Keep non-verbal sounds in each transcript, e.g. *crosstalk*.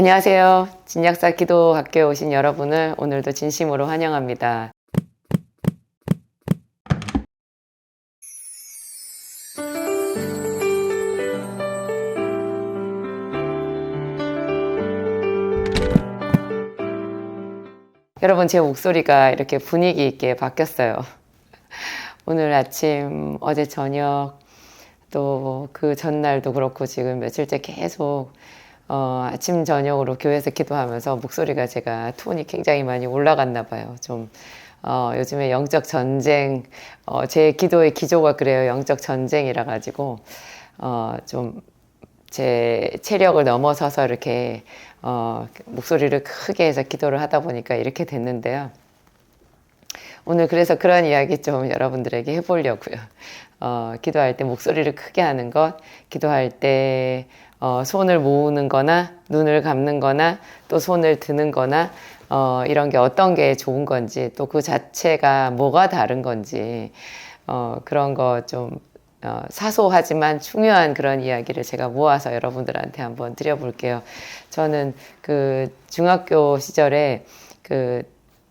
안녕하세요. 진약사 기도 학교에 오신 여러분을 오늘도 진심으로 환영합니다. 여러분 제 목소리가 이렇게 분위기 있게 바뀌었어요. 오늘 아침, 어제 저녁, 또 그 전날도 그렇고 지금 며칠째 계속 어, 아침 저녁으로 교회에서 기도하면서 목소리가 제가 톤이 굉장히 많이 올라갔나 봐요. 좀 어, 요즘에 영적 전쟁, 어, 제 기도의 기조가 그래요. 영적 전쟁이라 가지고 어, 좀 제 체력을 넘어서서 이렇게 어, 목소리를 크게 해서 기도를 하다 보니까 이렇게 됐는데요. 오늘 그래서 그런 이야기 좀 여러분들에게 해보려고요. 어, 기도할 때 목소리를 크게 하는 것, 기도할 때 어, 손을 모으는 거나 눈을 감는 거나 또 손을 드는 거나 어, 이런 게 어떤 게 좋은 건지 또 그 자체가 뭐가 다른 건지 어, 그런 거좀 어, 사소하지만 중요한 그런 이야기를 제가 모아서 여러분들한테 한번 드려볼게요. 저는 그 중학교 시절에 그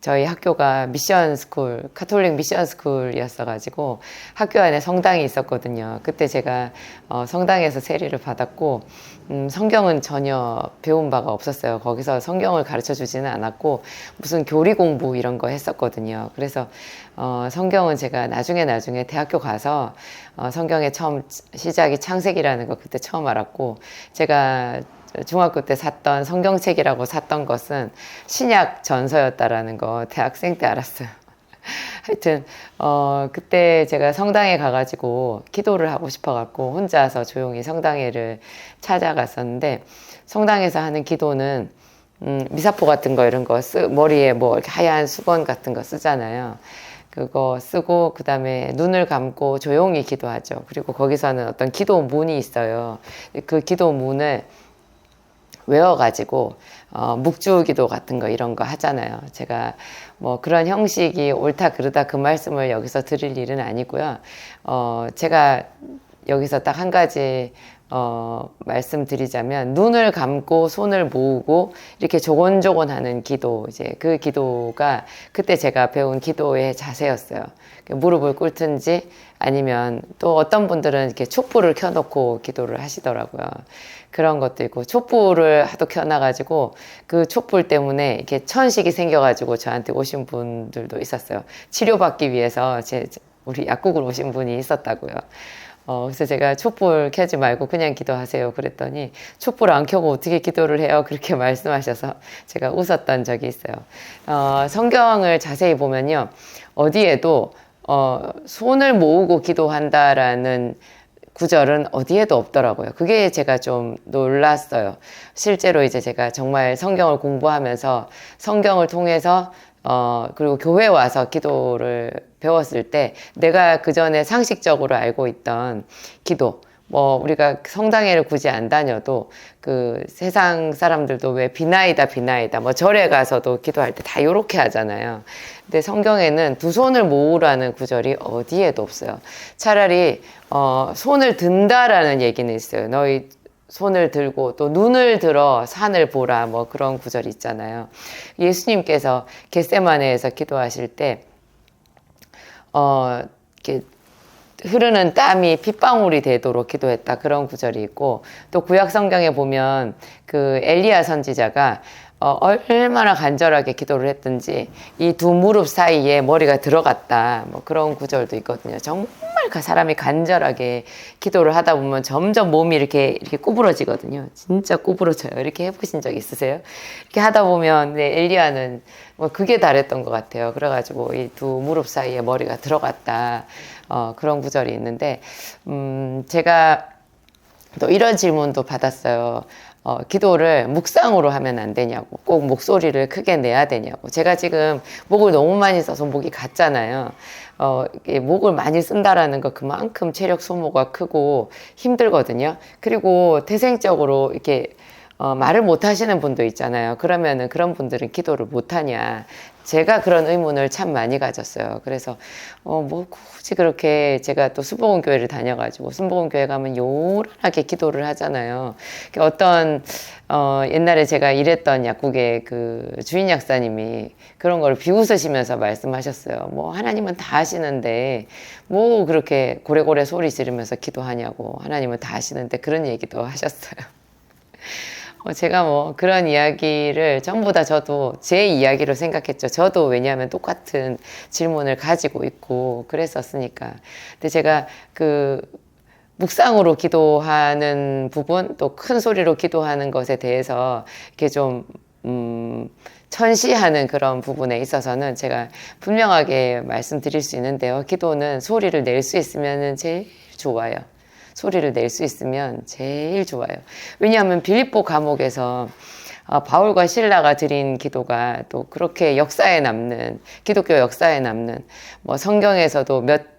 저희 학교가 미션 스쿨, 카톨릭 미션 스쿨이었어가지고 학교 안에 성당이 있었거든요. 그때 제가 어, 성당에서 세례를 받았고, 음, 성경은 전혀 배운 바가 없었어요. 거기서 성경을 가르쳐 주지는 않았고, 무슨 교리 공부 이런 거 했었거든요. 그래서 어, 성경은 제가 나중에 나중에 대학교 가서 어, 성경의 처음 시작이 창세기라는 거 그때 처음 알았고, 제가 중학교 때 샀던 성경책이라고 샀던 것은 신약 전서였다라는 거 대학생 때 알았어요. *laughs* 하여튼 어 그때 제가 성당에 가가지고 기도를 하고 싶어갖고 혼자서 조용히 성당회를 찾아갔었는데 성당에서 하는 기도는 음, 미사포 같은 거 이런 거 쓰, 머리에 뭐 이렇게 하얀 수건 같은 거 쓰잖아요. 그거 쓰고 그 다음에 눈을 감고 조용히 기도하죠. 그리고 거기서는 어떤 기도문이 있어요. 그 기도문을 외워가지고 어, 묵주기도 같은 거 이런 거 하잖아요. 제가 뭐 그런 형식이 옳다 그르다 그 말씀을 여기서 드릴 일은 아니고요. 어, 제가 여기서 딱 한 가지 어, 말씀드리자면 눈을 감고 손을 모으고 이렇게 조곤조곤 하는 기도 이제 그 기도가 그때 제가 배운 기도의 자세였어요. 무릎을 꿇든지 아니면 또 어떤 분들은 이렇게 촛불을 켜놓고 기도를 하시더라고요. 그런 것도 있고 촛불을 하도 켜놔가지고 그 촛불 때문에 이렇게 천식이 생겨가지고 저한테 오신 분들도 있었어요. 치료받기 위해서 제 우리 약국을 오신 분이 있었다고요. 어, 그래서 제가 촛불 켜지 말고 그냥 기도하세요. 그랬더니 촛불 안 켜고 어떻게 기도를 해요? 그렇게 *laughs* 말씀하셔서 제가 웃었던 적이 있어요. 어, 성경을 자세히 보면요. 어디에도 어, 손을 모으고 기도한다라는 구절은 어디에도 없더라고요. 그게 제가 좀 놀랐어요. 실제로 이제 제가 정말 성경을 공부하면서 성경을 통해서 어, 그리고 교회 와서 기도를 배웠을 때 내가 그 전에 상식적으로 알고 있던 기도, 뭐 우리가 성당에를 굳이 안 다녀도 그 세상 사람들도 왜 비나이다 비나이다 뭐 절에 가서도 기도할 때 다 요렇게 하잖아요. 근데 성경에는 두 손을 모으라는 구절이 어디에도 없어요. 차라리 어 손을 든다라는 얘기는 있어요. 너희 손을 들고 또 눈을 들어 산을 보라 뭐 그런 구절이 있잖아요. 예수님께서 겟세마네에서 기도하실 때 어, 이렇게 흐르는 땀이 핏방울이 되도록 기도했다 그런 구절이 있고 또 구약 성경에 보면 그 엘리야 선지자가 어, 얼마나 간절하게 기도를 했든지 이 두 무릎 사이에 머리가 들어갔다 뭐 그런 구절도 있거든요. 정말 그 사람이 간절하게 기도를 하다 보면 점점 몸이 이렇게 이렇게 구부러지거든요. 진짜 구부러져요. 이렇게 해보신 적 있으세요? 이렇게 하다 보면 네, 엘리야는 뭐 그게 다랬던 것 같아요. 그래가지고 이 두 무릎 사이에 머리가 들어갔다 어, 그런 구절이 있는데 음, 제가 또 이런 질문도 받았어요. 어, 기도를 묵상으로 하면 안 되냐고 꼭 목소리를 크게 내야 되냐고 제가 지금 목을 너무 많이 써서 목이 갔잖아요 어, 목을 많이 쓴다라는 거 그만큼 체력 소모가 크고 힘들거든요 그리고 태생적으로 이렇게 어, 말을 못 하시는 분도 있잖아요. 그러면은 그런 분들은 기도를 못 하냐. 제가 그런 의문을 참 많이 가졌어요. 그래서 어, 뭐 굳이 그렇게 제가 또 순복음 교회를 다녀가지고 순복음 교회 가면 요란하게 기도를 하잖아요. 어떤 어, 옛날에 제가 일했던 약국의 그 주인 약사님이 그런 걸 비웃으시면서 말씀하셨어요. 뭐 하나님은 다 하시는데 뭐 그렇게 고래고래 소리 지르면서 기도하냐고 하나님은 다 하시는데 그런 얘기도 하셨어요. 어, 제가 뭐 그런 이야기를 전부 다 저도 제 이야기로 생각했죠. 저도 왜냐하면 똑같은 질문을 가지고 있고 그랬었으니까. 근데 제가 그 묵상으로 기도하는 부분 또 큰 소리로 기도하는 것에 대해서 이렇게 좀, 음, 천시하는 그런 부분에 있어서는 제가 분명하게 말씀드릴 수 있는데요. 기도는 소리를 낼 수 있으면 제일 좋아요. 소리를 낼 수 있으면 제일 좋아요. 왜냐하면 빌립보 감옥에서 어, 바울과 신라가 드린 기도가 또 그렇게 역사에 남는 기독교 역사에 남는 뭐 성경에서도 몇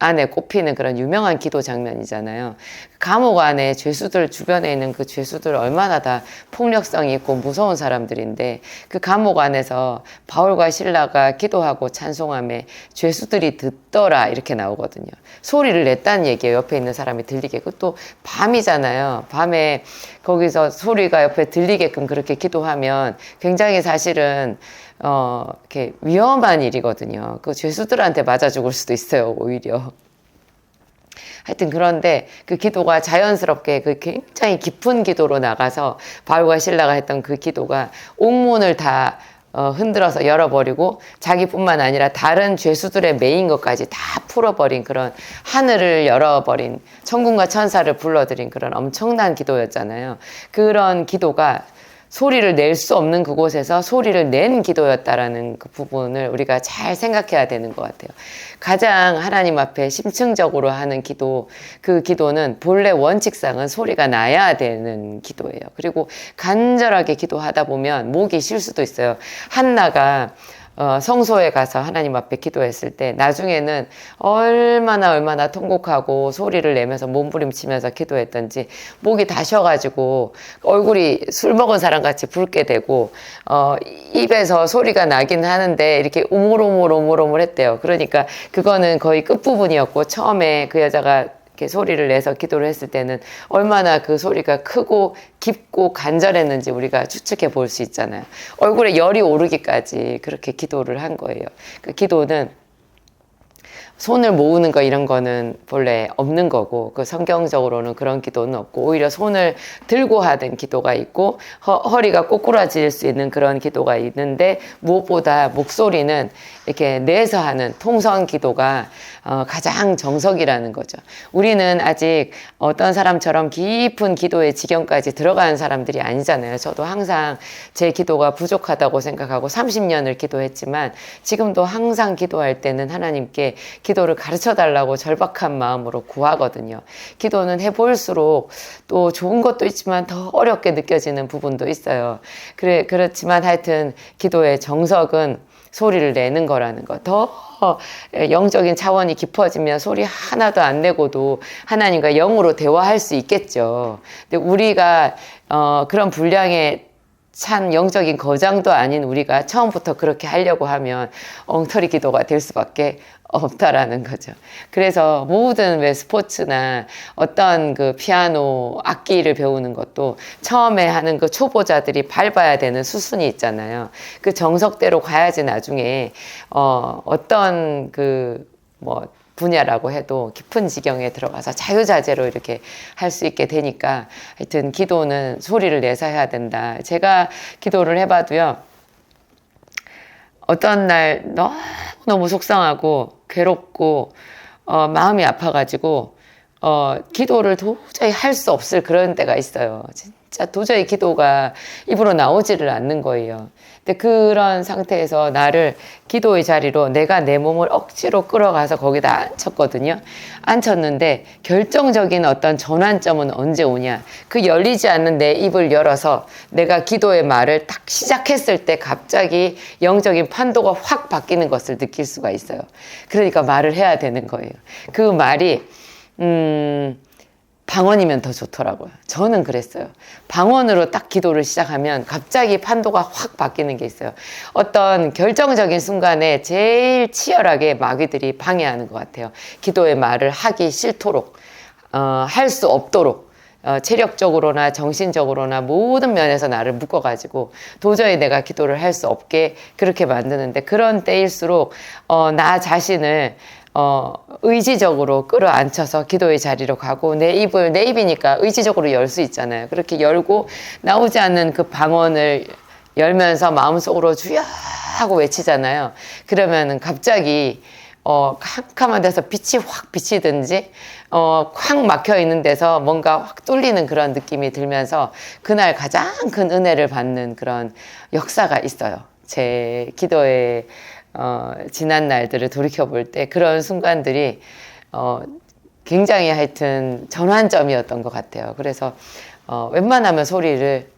안에 꼽히는 그런 유명한 기도 장면이잖아요. 감옥 안에 죄수들 주변에 있는 그 죄수들 얼마나 다 폭력성이 있고 무서운 사람들인데 그 감옥 안에서 바울과 신라가 기도하고 찬송함에 죄수들이 듣더라 이렇게 나오거든요. 소리를 냈다는 얘기예요. 옆에 있는 사람이 들리게. 또 밤이잖아요. 밤에 거기서 소리가 옆에 들리게끔 그렇게 기도하면 굉장히 사실은 어, 이렇게 위험한 일이거든요. 그 죄수들한테 맞아 죽을 수도 있어요, 오히려. 하여튼 그런데 그 기도가 자연스럽게 그 굉장히 깊은 기도로 나가서 바울과 신라가 했던 그 기도가 옥문을 다 어, 흔들어서 열어버리고 자기뿐만 아니라 다른 죄수들의 메인 것까지 다 풀어버린 그런 하늘을 열어버린 천군과 천사를 불러들인 그런 엄청난 기도였잖아요. 그런 기도가 소리를 낼 수 없는 그곳에서 소리를 낸 기도였다라는 그 부분을 우리가 잘 생각해야 되는 것 같아요. 가장 하나님 앞에 심층적으로 하는 기도, 그 기도는 본래 원칙상은 소리가 나야 되는 기도예요. 그리고 간절하게 기도하다 보면 목이 쉴 수도 있어요. 한나가 어, 성소에 가서 하나님 앞에 기도했을 때 나중에는 얼마나 얼마나 통곡하고 소리를 내면서 몸부림치면서 기도했던지 목이 다 쉬어가지고 얼굴이 술 먹은 사람 같이 붉게 되고 어, 입에서 소리가 나긴 하는데 이렇게 우물우물 우물우물 했대요. 그러니까 그거는 거의 끝부분이었고 처음에 그 여자가 이렇게 소리를 내서 기도를 했을 때는 얼마나 그 소리가 크고 깊고 간절했는지 우리가 추측해 볼 수 있잖아요. 얼굴에 열이 오르기까지 그렇게 기도를 한 거예요. 그 기도는 손을 모으는 거 이런 거는 본래 없는 거고 그 성경적으로는 그런 기도는 없고 오히려 손을 들고 하는 기도가 있고 허, 리가 꼬꾸라질 수 있는 그런 기도가 있는데 무엇보다 목소리는 이렇게 내서 하는 통성 기도가 어, 가장 정석이라는 거죠. 우리는 아직 어떤 사람처럼 깊은 기도의 지경까지 들어가는 사람들이 아니잖아요. 저도 항상 제 기도가 부족하다고 생각하고 30년을 기도했지만 지금도 항상 기도할 때는 하나님께 기도를 가르쳐 달라고 절박한 마음으로 구하거든요. 기도는 해볼수록 또 좋은 것도 있지만 더 어렵게 느껴지는 부분도 있어요. 그래, 그렇지만 하여튼 기도의 정석은 소리를 내는 거라는 거. 더 영적인 차원이 깊어지면 소리 하나도 안 내고도 하나님과 영으로 대화할 수 있겠죠. 근데 우리가 어, 그런 분량의 찬 영적인 거장도 아닌 우리가 처음부터 그렇게 하려고 하면 엉터리 기도가 될 수밖에 없다라는 거죠. 그래서 모든 왜 스포츠나 어떤 그 피아노 악기를 배우는 것도 처음에 하는 그 초보자들이 밟아야 되는 수순이 있잖아요. 그 정석대로 가야지 나중에 어 어떤 그뭐 분야라고 해도 깊은 지경에 들어가서 자유자재로 이렇게 할 수 있게 되니까 하여튼 기도는 소리를 내서 해야 된다. 제가 기도를 해봐도요. 어떤 날 너무너무 속상하고 괴롭고 어, 마음이 아파가지고 어, 기도를 도저히 할 수 없을 그런 때가 있어요. 진짜 도저히 기도가 입으로 나오지를 않는 거예요. 근데 그런 상태에서 나를 기도의 자리로 내가 내 몸을 억지로 끌어가서 거기다 앉혔거든요. 앉혔는데 결정적인 어떤 전환점은 언제 오냐. 그 열리지 않는 내 입을 열어서 내가 기도의 말을 딱 시작했을 때 갑자기 영적인 판도가 확 바뀌는 것을 느낄 수가 있어요. 그러니까 말을 해야 되는 거예요. 그 말이, 음, 방언이면 더 좋더라고요. 저는 그랬어요. 방언으로 딱 기도를 시작하면 갑자기 판도가 확 바뀌는 게 있어요. 어떤 결정적인 순간에 제일 치열하게 마귀들이 방해하는 것 같아요. 기도의 말을 하기 싫도록, 어, 할 수 없도록. 어, 체력적으로나 정신적으로나 모든 면에서 나를 묶어가지고 도저히 내가 기도를 할 수 없게 그렇게 만드는데 그런 때일수록 어, 나 자신을 어, 의지적으로 끌어안쳐서 기도의 자리로 가고 내 입을 내 입이니까 의지적으로 열 수 있잖아요. 그렇게 열고 나오지 않는 그 방언을 열면서 마음속으로 주여 하고 외치잖아요. 그러면은 갑자기 어, 캄캄한 데서 빛이 확 비치든지, 어, 확 막혀 있는 데서 뭔가 확 뚫리는 그런 느낌이 들면서 그날 가장 큰 은혜를 받는 그런 역사가 있어요. 제 기도의, 어, 지난 날들을 돌이켜 볼 때 그런 순간들이, 어, 굉장히 하여튼 전환점이었던 것 같아요. 그래서, 어, 웬만하면 소리를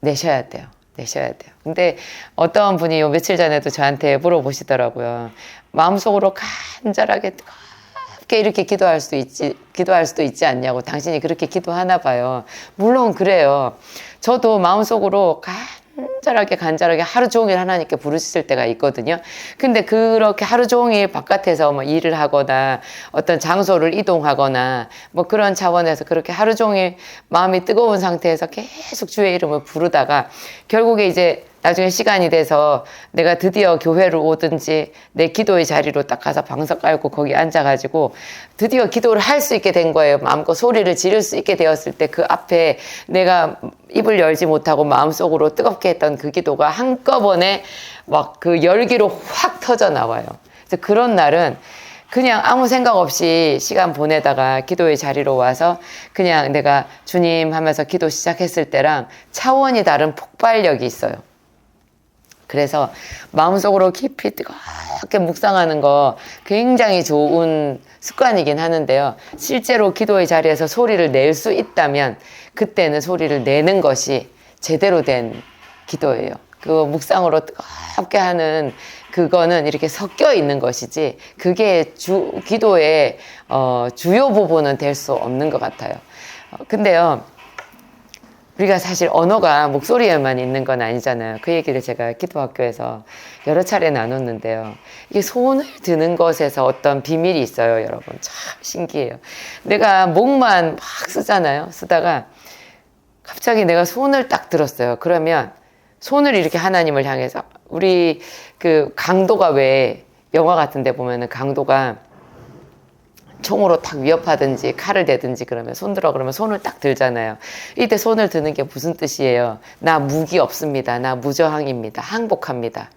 내셔야 돼요. 내셔야 돼요. 근데 어떤 분이 요 며칠 전에도 저한테 물어보시더라고요. 마음속으로 간절하게 뜨겁게 이렇게 기도할 수도 있지, 기도할 수도 있지 않냐고 당신이 그렇게 기도하나 봐요. 물론 그래요. 저도 마음속으로 간절하게 간절하게 하루 종일 하나님께 부르실 때가 있거든요. 근데 그렇게 하루 종일 바깥에서 뭐 일을 하거나 어떤 장소를 이동하거나 뭐 그런 차원에서 그렇게 하루 종일 마음이 뜨거운 상태에서 계속 주의 이름을 부르다가 결국에 이제 나중에 시간이 돼서 내가 드디어 교회를 오든지 내 기도의 자리로 딱 가서 방석 깔고 거기 앉아가지고 드디어 기도를 할 수 있게 된 거예요. 마음껏 소리를 지를 수 있게 되었을 때 그 앞에 내가 입을 열지 못하고 마음속으로 뜨겁게 했던 그 기도가 한꺼번에 막 그 열기로 확 터져 나와요. 그래서 그런 날은 그냥 아무 생각 없이 시간 보내다가 기도의 자리로 와서 그냥 내가 주님 하면서 기도 시작했을 때랑 차원이 다른 폭발력이 있어요. 그래서 마음속으로 깊이 뜨겁게 묵상하는 거 굉장히 좋은 습관이긴 하는데요. 실제로 기도의 자리에서 소리를 낼 수 있다면 그때는 소리를 내는 것이 제대로 된 기도예요. 그 묵상으로 뜨겁게 하는 그거는 이렇게 섞여 있는 것이지 그게 주 기도의 어, 주요 부분은 될 수 없는 것 같아요. 어, 근데요. 우리가 사실 언어가 목소리에만 있는 건 아니잖아요. 그 얘기를 제가 기도학교에서 여러 차례 나눴는데요. 이게 손을 드는 것에서 어떤 비밀이 있어요, 여러분. 참 신기해요. 내가 목만 막 쓰잖아요. 쓰다가 갑자기 내가 손을 딱 들었어요. 그러면 손을 이렇게 하나님을 향해서 우리 그 강도가 왜 영화 같은 데 보면은 강도가 총으로 탁 위협하든지 칼을 대든지 그러면 손 들어 그러면 손을 딱 들잖아요. 이때 손을 드는 게 무슨 뜻이에요? 나 무기 없습니다. 나 무저항입니다. 항복합니다.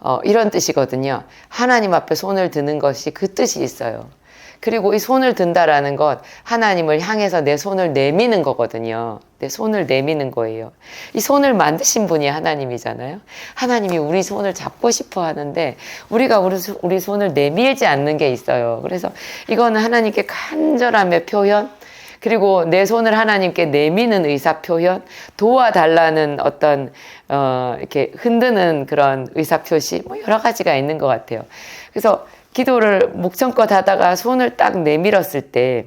어, 이런 뜻이거든요. 하나님 앞에 손을 드는 것이 그 뜻이 있어요. 그리고 이 손을 든다라는 것 하나님을 향해서 내 손을 내미는 거거든요. 내 손을 내미는 거예요. 이 손을 만드신 분이 하나님이잖아요. 하나님이 우리 손을 잡고 싶어 하는데 우리가 우리, 우리 손을 내밀지 않는 게 있어요. 그래서 이거는 하나님께 간절함의 표현, 그리고 내 손을 하나님께 내미는 의사 표현, 도와달라는 어떤 어 이렇게 흔드는 그런 의사 표시, 뭐 여러 가지가 있는 것 같아요. 그래서 기도를 목청껏 하다가 손을 딱 내밀었을 때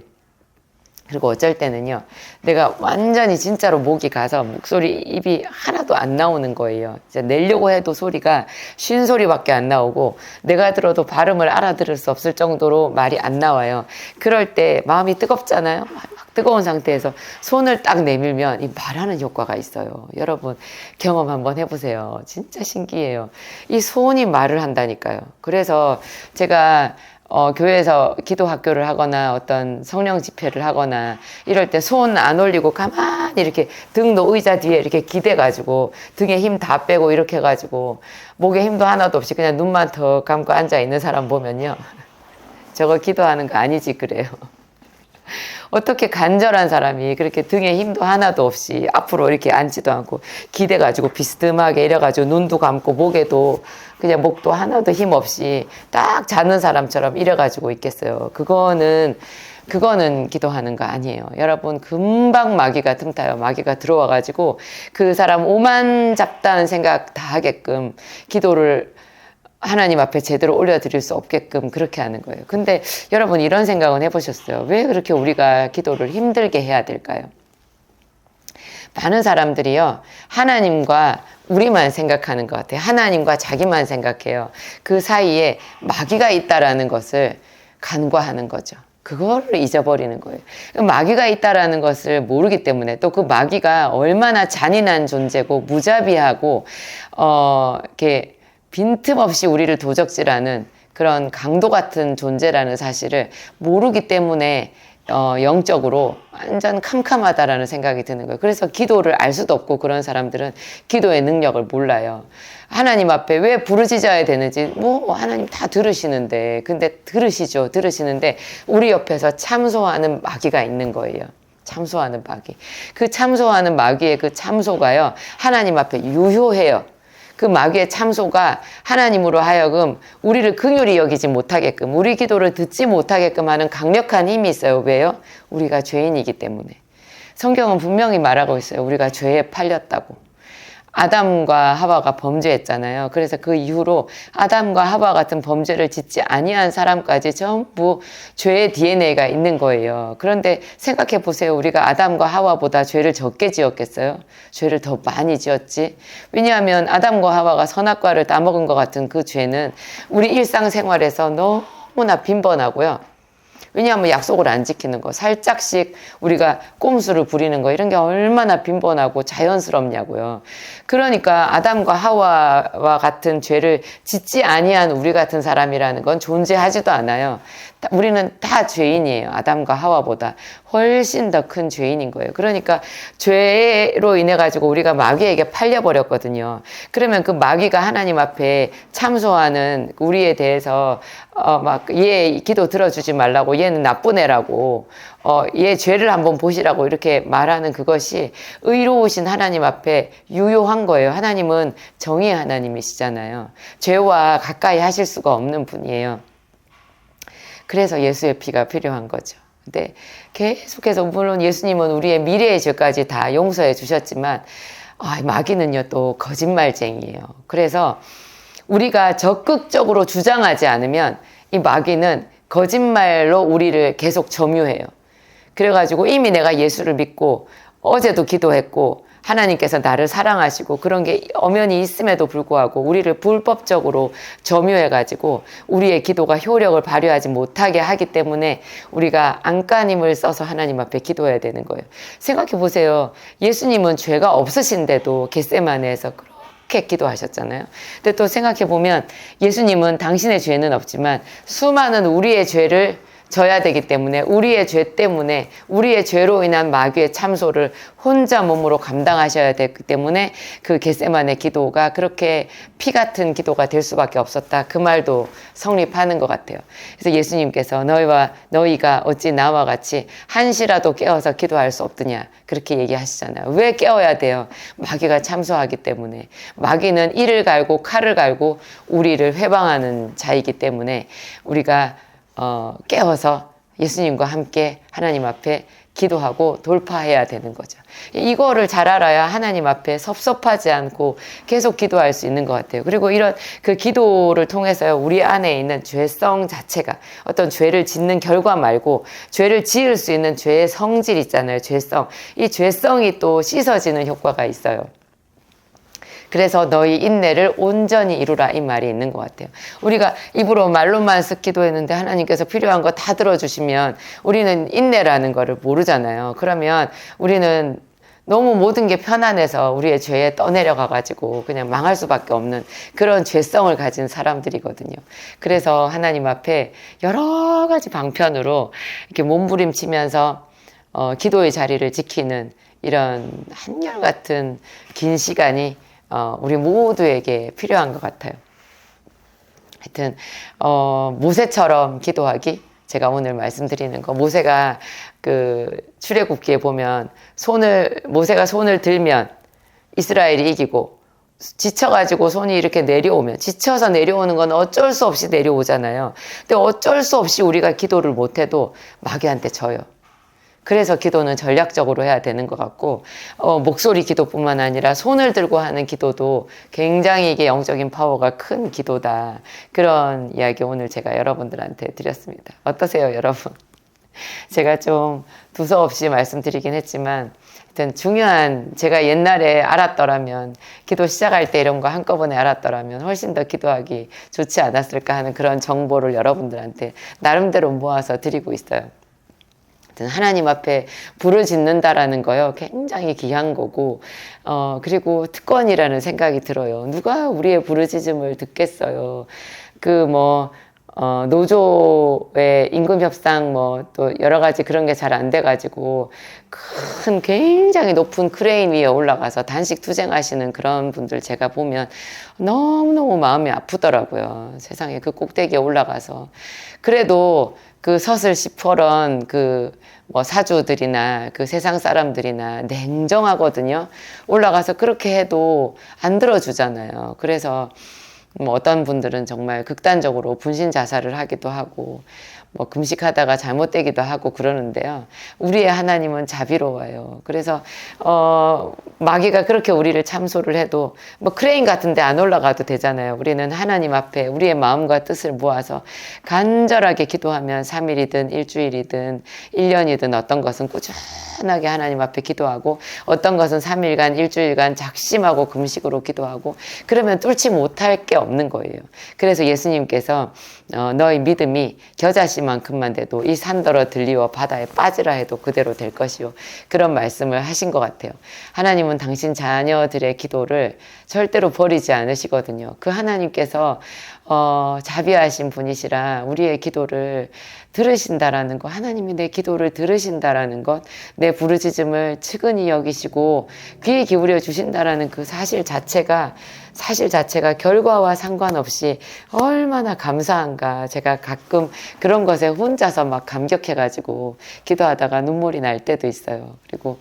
그리고 어쩔 때는요, 내가 완전히 진짜로 목이 가서 목소리, 입이 하나도 안 나오는 거예요. 이제 내려고 해도 소리가 쉰 소리밖에 안 나오고, 내가 들어도 발음을 알아들을 수 없을 정도로 말이 안 나와요. 그럴 때 마음이 뜨겁잖아요. 막 뜨거운 상태에서 손을 딱 내밀면 이 말하는 효과가 있어요. 여러분, 경험 한번 해보세요. 진짜 신기해요. 이 손이 말을 한다니까요. 그래서 제가 어, 교회에서 기도 학교를 하거나 어떤 성령 집회를 하거나 이럴 때 손 안 올리고 가만히 이렇게 등도 의자 뒤에 이렇게 기대가지고 등에 힘 다 빼고 이렇게 해가지고 목에 힘도 하나도 없이 그냥 눈만 더 감고 앉아 있는 사람 보면요. 저거 기도하는 거 아니지 그래요. 어떻게 간절한 사람이 그렇게 등에 힘도 하나도 없이 앞으로 이렇게 앉지도 않고 기대가지고 비스듬하게 이래가지고 눈도 감고 목에도 그냥 목도 하나도 힘 없이 딱 자는 사람처럼 이래가지고 있겠어요. 그거는 그거는 기도하는 거 아니에요. 여러분 금방 마귀가 틈타요. 마귀가 들어와가지고 그 사람 오만 잡다는 생각 다 하게끔 기도를 하나님 앞에 제대로 올려드릴 수 없게끔 그렇게 하는 거예요. 근데 여러분 이런 생각은 해보셨어요? 왜 그렇게 우리가 기도를 힘들게 해야 될까요? 많은 사람들이요, 하나님과 우리만 생각하는 것 같아요. 하나님과 자기만 생각해요. 그 사이에 마귀가 있다라는 것을 간과하는 거죠. 그거를 잊어버리는 거예요. 마귀가 있다라는 것을 모르기 때문에 또 그 마귀가 얼마나 잔인한 존재고 무자비하고 어 이렇게 빈틈없이 우리를 도적질하는 그런 강도 같은 존재라는 사실을 모르기 때문에 어, 영적으로 완전 캄캄하다라는 생각이 드는 거예요. 그래서 기도를 알 수도 없고 그런 사람들은 기도의 능력을 몰라요. 하나님 앞에 왜 부르짖어야 되는지, 뭐, 하나님 다 들으시는데, 근데 들으시죠. 들으시는데, 우리 옆에서 참소하는 마귀가 있는 거예요. 참소하는 마귀. 그 참소하는 마귀의 그 참소가요, 하나님 앞에 유효해요. 그 마귀의 참소가 하나님으로 하여금 우리를 긍휼히 여기지 못하게끔 우리 기도를 듣지 못하게끔 하는 강력한 힘이 있어요. 왜요? 우리가 죄인이기 때문에. 성경은 분명히 말하고 있어요. 우리가 죄에 팔렸다고. 아담과 하와가 범죄했잖아요. 그래서 그 이후로 아담과 하와 같은 범죄를 짓지 아니한 사람까지 전부 죄의 DNA가 있는 거예요. 그런데 생각해 보세요. 우리가 아담과 하와보다 죄를 적게 지었겠어요? 죄를 더 많이 지었지. 왜냐하면 아담과 하와가 선악과를 따먹은 것 같은 그 죄는 우리 일상생활에서 너무나 빈번하고요. 왜냐하면 약속을 안 지키는 거, 살짝씩 우리가 꼼수를 부리는 거, 이런 게 얼마나 빈번하고 자연스럽냐고요. 그러니까 아담과 하와와 같은 죄를 짓지 아니한 우리 같은 사람이라는 건 존재하지도 않아요. 우리는 다 죄인이에요. 아담과 하와보다 훨씬 더 큰 죄인인 거예요. 그러니까 죄로 인해 가지고 우리가 마귀에게 팔려 버렸거든요. 그러면 그 마귀가 하나님 앞에 참소하는 우리에 대해서 어 막얘 기도 들어주지 말라고 얘는 나쁜 애라고 어얘 죄를 한번 보시라고 이렇게 말하는 그것이 의로우신 하나님 앞에 유효한 거예요. 하나님은 정의의 하나님이시잖아요. 죄와 가까이 하실 수가 없는 분이에요. 그래서 예수의 피가 필요한 거죠. 근데 계속해서 물론 예수님은 우리의 미래의 죄까지 다 용서해 주셨지만 아, 마귀는요 또 거짓말쟁이에요. 그래서 우리가 적극적으로 주장하지 않으면 이 마귀는 거짓말로 우리를 계속 점유해요. 그래가지고 이미 내가 예수를 믿고 어제도 기도했고 하나님께서 나를 사랑하시고 그런 게 엄연히 있음에도 불구하고 우리를 불법적으로 점유해가지고 우리의 기도가 효력을 발휘하지 못하게 하기 때문에 우리가 안간힘을 써서 하나님 앞에 기도해야 되는 거예요. 생각해 보세요. 예수님은 죄가 없으신데도 겟세마네에서 그렇게 기도하셨잖아요. 근데 또 생각해 보면 예수님은 당신의 죄는 없지만 수많은 우리의 죄를 져야 되기 때문에 우리의 죄 때문에 우리의 죄로 인한 마귀의 참소를 혼자 몸으로 감당하셔야 되기 때문에 그 겟세만의 기도가 그렇게 피 같은 기도가 될 수밖에 없었다. 그 말도 성립하는 것 같아요. 그래서 예수님께서 너희와 너희가 어찌 나와 같이 한시라도 깨어서 기도할 수 없느냐 그렇게 얘기하시잖아요. 왜 깨어야 돼요? 마귀가 참소하기 때문에 마귀는 이를 갈고 칼을 갈고 우리를 회방하는 자이기 때문에 우리가 어, 깨어서 예수님과 함께 하나님 앞에 기도하고 돌파해야 되는 거죠. 이거를 잘 알아야 하나님 앞에 섭섭하지 않고 계속 기도할 수 있는 것 같아요. 그리고 이런 그 기도를 통해서 우리 안에 있는 죄성 자체가 어떤 죄를 짓는 결과 말고 죄를 지을 수 있는 죄의 성질 있잖아요. 죄성. 이 죄성이 또 씻어지는 효과가 있어요. 그래서 너희 인내를 온전히 이루라 이 말이 있는 것 같아요. 우리가 입으로 말로만 쓱 기도 했는데 하나님께서 필요한 거 다 들어주시면 우리는 인내라는 거를 모르잖아요. 그러면 우리는 너무 모든 게 편안해서 우리의 죄에 떠내려가 가지고 그냥 망할 수밖에 없는 그런 죄성을 가진 사람들이거든요. 그래서 하나님 앞에 여러 가지 방편으로 이렇게 몸부림치면서 어, 기도의 자리를 지키는 이런 한결 같은 긴 시간이 어, 우리 모두에게 필요한 것 같아요. 하여튼 어, 모세처럼 기도하기 제가 오늘 말씀드리는 거 모세가 그 출애굽기에 보면 손을 모세가 손을 들면 이스라엘이 이기고 지쳐가지고 손이 이렇게 내려오면 지쳐서 내려오는 건 어쩔 수 없이 내려오잖아요. 근데 어쩔 수 없이 우리가 기도를 못해도 마귀한테 져요. 그래서 기도는 전략적으로 해야 되는 것 같고 어, 목소리 기도뿐만 아니라 손을 들고 하는 기도도 굉장히 이게 영적인 파워가 큰 기도다. 그런 이야기 오늘 제가 여러분들한테 드렸습니다. 어떠세요, 여러분? *laughs* 제가 좀 두서없이 말씀드리긴 했지만 하여튼 중요한 제가 옛날에 알았더라면 기도 시작할 때 이런 거 한꺼번에 알았더라면 훨씬 더 기도하기 좋지 않았을까 하는 그런 정보를 여러분들한테 나름대로 모아서 드리고 있어요. 하여튼 하나님 앞에 불을 짓는다라는 거요. 굉장히 귀한 거고, 어, 그리고 특권이라는 생각이 들어요. 누가 우리의 부르짖음을 듣겠어요. 그 뭐, 어, 노조의 임금 협상 뭐 또 여러 가지 그런 게 잘 안 돼가지고 큰 굉장히 높은 크레인 위에 올라가서 단식 투쟁하시는 그런 분들 제가 보면 너무너무 마음이 아프더라고요. 세상에 그 꼭대기에 올라가서. 그래도 그 서슬 시퍼런 그 뭐 사주들이나 그 세상 사람들이나 냉정하거든요. 올라가서 그렇게 해도 안 들어주잖아요. 그래서 뭐 어떤 분들은 정말 극단적으로 분신 자살을 하기도 하고 뭐 금식하다가 잘못되기도 하고 그러는데요. 우리의 하나님은 자비로워요. 그래서 어 마귀가 그렇게 우리를 참소를 해도 뭐 크레인 같은데 안 올라가도 되잖아요. 우리는 하나님 앞에 우리의 마음과 뜻을 모아서 간절하게 기도하면 3일이든 일주일이든 1년이든 어떤 것은 꾸준하게 하나님 앞에 기도하고 어떤 것은 3일간 일주일간 작심하고 금식으로 기도하고 그러면 뚫지 못할 게 없는 거예요. 그래서 예수님께서 어, 너희 믿음이 겨자씨만큼만 돼도 이 산더러 들리워 바다에 빠지라 해도 그대로 될 것이요. 그런 말씀을 하신 것 같아요. 하나님은 당신 자녀들의 기도를 절대로 버리지 않으시거든요. 그 하나님께서 어, 자비하신 분이시라 우리의 기도를 들으신다라는 것, 하나님이 내 기도를 들으신다라는 것, 내 부르짖음을 측은히 여기시고 귀에 기울여 주신다라는 그 사실 자체가 사실 자체가 결과와 상관없이 얼마나 감사한가. 제가 가끔 그런 것에 혼자서 막 감격해가지고 기도하다가 눈물이 날 때도 있어요. 그리고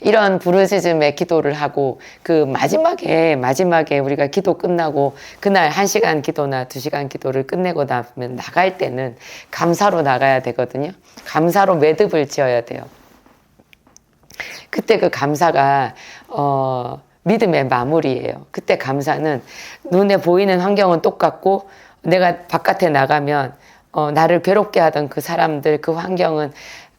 이런 부르짖음의 기도를 하고 그 마지막에 마지막에 우리가 기도 끝나고 그날 한 시간 기도나 두 시간 기도를 끝내고 나면 나갈 때는 감사로 나가야 되거든요. 감사로 매듭을 지어야 돼요. 그때 그 감사가 어 믿음의 마무리예요. 그때 감사는 눈에 보이는 환경은 똑같고 내가 바깥에 나가면 어, 나를 괴롭게 하던 그 사람들 그 환경은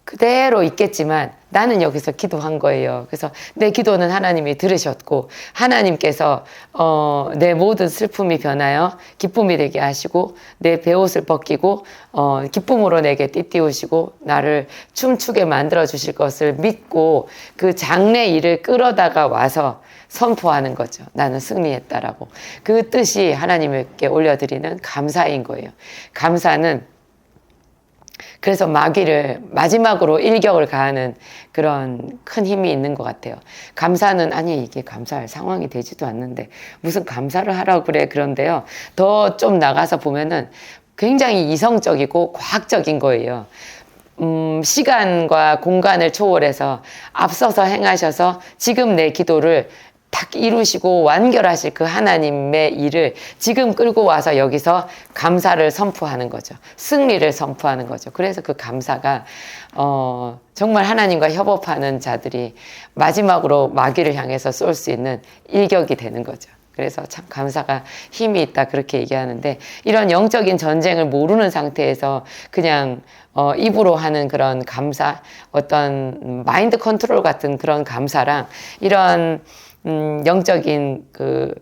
그대로 있겠지만 나는 여기서 기도한 거예요. 그래서 내 기도는 하나님이 들으셨고 하나님께서 어, 내 모든 슬픔이 변하여 기쁨이 되게 하시고 내 배옷을 벗기고 어, 기쁨으로 내게 띠띠우시고 나를 춤추게 만들어 주실 것을 믿고 그 장래 일을 끌어다가 와서 선포하는 거죠. 나는 승리했다라고. 그 뜻이 하나님께 올려드리는 감사인 거예요. 감사는 그래서 마귀를 마지막으로 일격을 가하는 그런 큰 힘이 있는 것 같아요. 감사는 아니 이게 감사할 상황이 되지도 않는데 무슨 감사를 하라고 그래 그런데요. 더 좀 나가서 보면은 굉장히 이성적이고 과학적인 거예요. 음, 시간과 공간을 초월해서 앞서서 행하셔서 지금 내 기도를 딱 이루시고 완결하실 그 하나님의 일을 지금 끌고 와서 여기서 감사를 선포하는 거죠. 승리를 선포하는 거죠. 그래서 그 감사가 어, 정말 하나님과 협업하는 자들이 마지막으로 마귀를 향해서 쏠 수 있는 일격이 되는 거죠. 그래서 참 감사가 힘이 있다 그렇게 얘기하는데 이런 영적인 전쟁을 모르는 상태에서 그냥 어, 입으로 하는 그런 감사 어떤 마인드 컨트롤 같은 그런 감사랑 이런 음, 영적인 그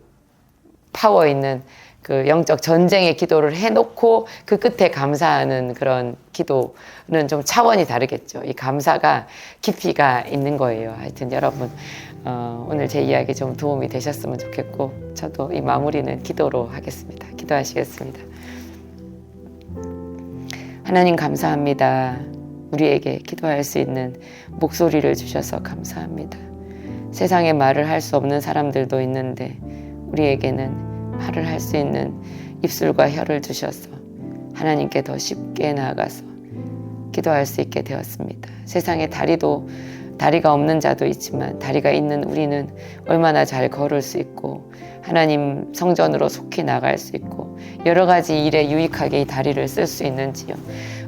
파워 있는 그 영적 전쟁의 기도를 해놓고 그 끝에 감사하는 그런 기도는 좀 차원이 다르겠죠. 이 감사가 깊이가 있는 거예요. 하여튼 여러분 어, 오늘 제 이야기 좀 도움이 되셨으면 좋겠고 저도 이 마무리는 기도로 하겠습니다. 기도하시겠습니다. 하나님 감사합니다. 우리에게 기도할 수 있는 목소리를 주셔서 감사합니다. 세상에 말을 할 수 없는 사람들도 있는데 우리에게는 말을 할 수 있는 입술과 혀를 주셔서 하나님께 더 쉽게 나아가서 기도할 수 있게 되었습니다. 세상에 다리도 다리가 없는 자도 있지만 다리가 있는 우리는 얼마나 잘 걸을 수 있고 하나님 성전으로 속히 나갈 수 있고 여러 가지 일에 유익하게 이 다리를 쓸 수 있는지요.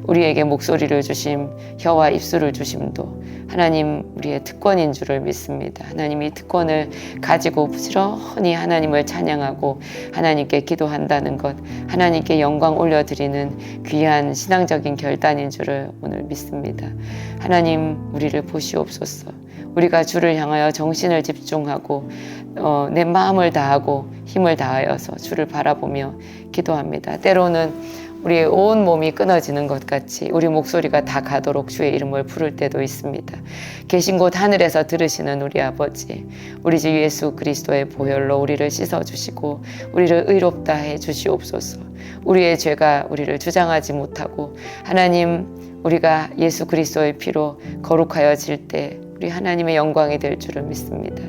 우리에게 목소리를 주심, 혀와 입술을 주심도 하나님 우리의 특권인 줄을 믿습니다. 하나님 이 특권을 가지고 부지런히 하나님을 찬양하고 하나님께 기도한다는 것, 하나님께 영광 올려드리는 귀한 신앙적인 결단인 줄을 오늘 믿습니다. 하나님 우리를 보시옵소서. 우리가 주를 향하여 정신을 집중하고 어, 내 마음을 다하고 힘을 다하여서 주를 바라보며 기도합니다. 때로는 우리의 온 몸이 끊어지는 것 같이 우리 목소리가 다 가도록 주의 이름을 부를 때도 있습니다. 계신 곳 하늘에서 들으시는 우리 아버지, 우리 주 예수 그리스도의 보혈로 우리를 씻어 주시고 우리를 의롭다 해 주시옵소서. 우리의 죄가 우리를 주장하지 못하고 하나님 우리가 예수 그리스도의 피로 거룩하여질 때 우리 하나님의 영광이 될 줄을 믿습니다.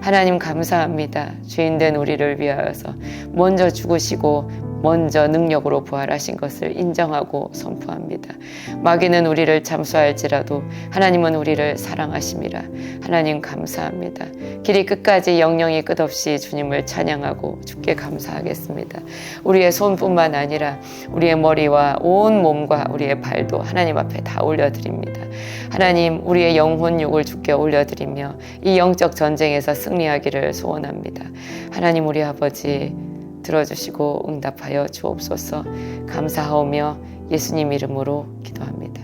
하나님 감사합니다. 죄인된 우리를 위하여서 먼저 죽으시고 먼저 능력으로 부활하신 것을 인정하고 선포합니다. 마귀는 우리를 참수할지라도 하나님은 우리를 사랑하심이라. 하나님 감사합니다. 길이 끝까지 영영이 끝없이 주님을 찬양하고 주께 감사하겠습니다. 우리의 손뿐만 아니라 우리의 머리와 온 몸과 우리의 발도 하나님 앞에 다 올려드립니다. 하나님 우리의 영혼 육을 주께 올려드리며 이 영적 전쟁에서 승리하기를 소원합니다. 하나님 우리 아버지 들어주시고 응답하여 주옵소서 감사하오며 예수님 이름으로 기도합니다.